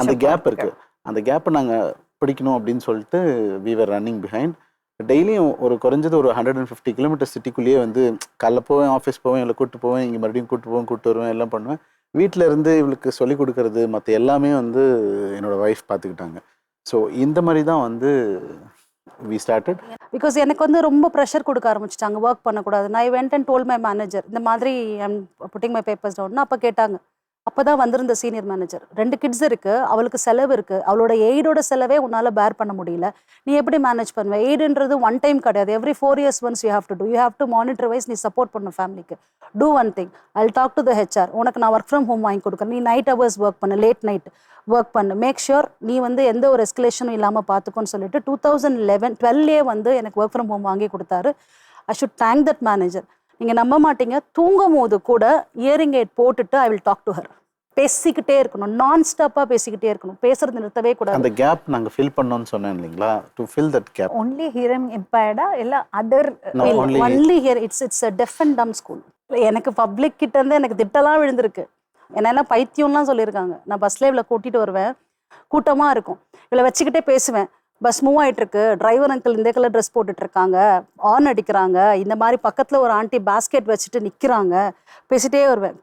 அந்த கேப் ஆகுது. இருக்கு. அந்த கேப்பை நாங்கள் பிடிக்கணும் அப்படின்னு சொல்லிட்டு வி வர் ரன்னிங் பிஹைண்ட் டெய்லியும் ஒரு குறைஞ்சது ஒரு ஹண்ட்ரட் அண்ட் ஃபிஃப்டி கிலோமீட்டர் சிட்டிக்குள்ளேயே வந்து காலைல போவேன் ஆஃபீஸ் போவேன் இவளை கூட்டு போவேன் இங்கே மறுபடியும் கூட்டு போவேன் கூட்டு வருவேன் எல்லாம் பண்ணுவேன். வீட்டில் இருந்து இவளுக்கு சொல்லிக் கொடுக்கறது மற்ற எல்லாமே வந்து என்னோட ஒய்ஃப் பார்த்துக்கிட்டாங்க ஸோ இந்த மாதிரி தான் வந்து வி ஸ்டார்டட் பிகாஸ் எனக்கு வந்து ரொம்ப ப்ரெஷர் கொடுக்க ஆரம்பிச்சிட்டாங்க. ஒர்க் பண்ணக்கூடாது நான் went and told my manager இந்த மாதிரி I'm putting my papers down அப்போ கேட்டாங்க. அப்போ தான் வந்திருந்த சீனியர் மேனேஜர் ரெண்டு கிட்ஸ் இருக்கு அவளுக்கு செலவு இருக்கு. அவளோட எய்டோட செலவே உன்னால் பேர் பண்ண முடியல. நீ எப்படி மேனேஜ் பண்ணுவ? எய்டுன்றது ஒன் டைம் கிடையாது. Every four years once you have to do you have to monitor wise நீ சப்போர்ட் பண்ண ஃபேமிலிக்கு do one thing I talk to the HR உனக்கு நான் ஒர்க் ஃப்ரம் ஹோம் வாங்கி கொடுக்குறேன். நீ நைட் ஹவர்ஸ் ஒர்க் பண்ணு லேட் நைட் ஒர்க் பண்ணு. மேக் ஷுர் நீ வந்து எந்த ஒரு எஸ்கலேஷனும் இல்லாமல் பார்த்துக்கோன்னு சொல்லிட்டு டூ தௌசண்ட் லெவன் டுவெல்லே வந்து எனக்கு ஒர்க் ஃப்ரம் ஹோம் வாங்கி கொடுத்தாரு. I should thank that manager நீங்கள் நம்ப மாட்டீங்க. தூங்கும் போது கூட இயரிங் எய்ட் போட்டுட்டு I will talk to her பேசிக்கிட்டே இருக்கணும். நான் ஸ்டாப்பாக பேசிக்கிட்டே இருக்கணும். பேசுறது நிறுத்தவே கூடாது. அந்த கேப் நாங்கள் ஃபில் பண்ணோம்னு சொன்னேன் இல்லைங்களா? To fill that gap only hearing இம்பேர்டா இல்ல other No, only only here it's it's deaf and dumb school எனக்கு பப்ளிக் கிட்ட இருந்து எனக்கு திட்டலாம் விழுந்திருக்கு. என்னென்ன பைத்தியம்லாம் சொல்லியிருக்காங்க. நான் பஸ்ல இவளை கூட்டிட்டு வருவேன். கூட்டமா இருக்கும். இவளை வச்சுக்கிட்டே பேசுவேன். பஸ் மூவ் ஆயிட்டு இருக்கு டிரைவர் அங்கிள் இந்த கலர் ட்ரெஸ் போட்டுட்டு இருக்காங்க ஆன் அடிக்கிறாங்க. இந்த மாதிரி பக்கத்துல ஒரு ஆண்டி பேஸ்கெட் வச்சுட்டு நிக்கிறாங்க. பேசிட்டே வருவேன்.